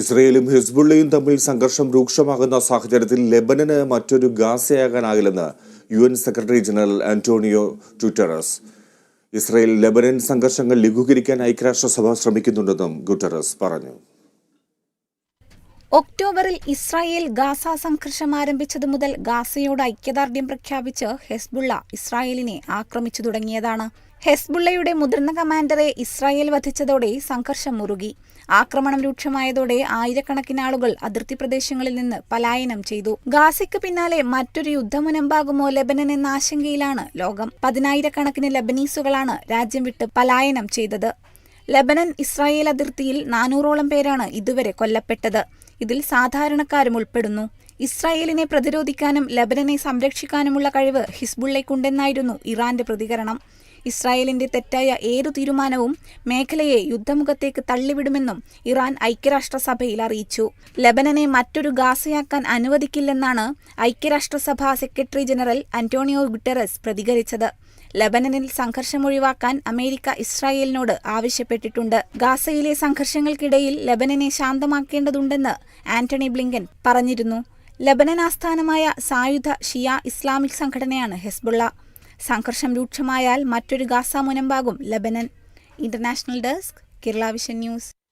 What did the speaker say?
ഇസ്രയേലും ഹിസ്ബുള്ളയും തമ്മിൽ സംഘർഷം രൂക്ഷമാകുന്ന സാഹചര്യത്തിൽ ലെബനന് മറ്റൊരു ഗാസയാകാനാകില്ലെന്ന് U N secretary general Antonio Guterres Israel Lebanon സംഘർഷങ്ങൾ ലഘൂകരിക്കാൻ ഐക്യരാഷ്ട്രസഭ ശ്രമിക്കുന്നുണ്ടെന്നും ഗുട്ടറസ് പറഞ്ഞു. ഒക്ടോബറിൽ ഇസ്രായേൽ ഗാസ സംഘർഷം ആരംഭിച്ചതു മുതൽ ഗാസയോട് ഐക്യദാർഢ്യം പ്രഖ്യാപിച്ച് ഹെസ്ബുള്ള ഇസ്രായേലിനെ ആക്രമിച്ചു തുടങ്ങിയതാണ്. ഹെസ്ബുള്ളയുടെ മുതിർന്ന കമാൻഡറെ ഇസ്രായേൽ വധിച്ചതോടെ സംഘർഷം മുറുകി. ആക്രമണം രൂക്ഷമായതോടെ ആയിരക്കണക്കിന് ആളുകൾ അതിർത്തി പ്രദേശങ്ങളിൽ നിന്ന് പലായനം ചെയ്തു. ഗാസയ്ക്ക് പിന്നാലെ മറ്റൊരു യുദ്ധമുനമ്പാകുമോ ലെബനൻ എന്ന ആശങ്കയിലാണ് ലോകം. പതിനായിരക്കണക്കിന് ലെബനീസുകളാണ് രാജ്യം വിട്ട് പലായനം ചെയ്തത്. ലെബനൻ ഇസ്രായേൽ അതിർത്തിയിൽ നാനൂറോളം പേരാണ് ഇതുവരെ കൊല്ലപ്പെട്ടത്. ഇതിൽ സാധാരണക്കാരും ഉൾപ്പെടുന്നു. ഇസ്രായേലിനെ പ്രതിരോധിക്കാനും ലബനനെ സംരക്ഷിക്കാനുമുള്ള കഴിവ് ഹിസ്ബുള്ളയ്ക്കുണ്ടെന്നായിരുന്നു ഇറാന്റെ പ്രതികരണം. ഇസ്രായേലിന്റെ തെറ്റായ ഏതു തീരുമാനവും മേഖലയെ യുദ്ധമുഖത്തേക്ക് തള്ളിവിടുമെന്നും ഇറാൻ ഐക്യരാഷ്ട്രസഭയിൽ അറിയിച്ചു. ലബനനെ മറ്റൊരു ഗാസയാക്കാൻ അനുവദിക്കില്ലെന്നാണ് ഐക്യരാഷ്ട്രസഭ സെക്രട്ടറി ജനറൽ അന്റോണിയോ ഗുട്ടറസ് പ്രതികരിച്ചത്. ലബനനിൽ സംഘർഷം ഒഴിവാക്കാൻ അമേരിക്ക ഇസ്രായേലിനോട് ആവശ്യപ്പെട്ടിട്ടുണ്ട്. ഗാസയിലെ സംഘർഷങ്ങൾക്കിടയിൽ ലബനനെ ശാന്തമാക്കേണ്ടതുണ്ടെന്ന് ആന്റണി ബ്ലിങ്കൻ പറഞ്ഞിരുന്നു. ലബനൻ ആസ്ഥാനമായ സായുധ ഷിയ ഇസ്ലാമിക് സംഘടനയാണ് ഹെസ്ബുള്ള. സംഘർഷം രൂക്ഷമായാൽ മറ്റൊരു Gaza മുനമ്പാകും Lebanon. International desk Kerala vision news.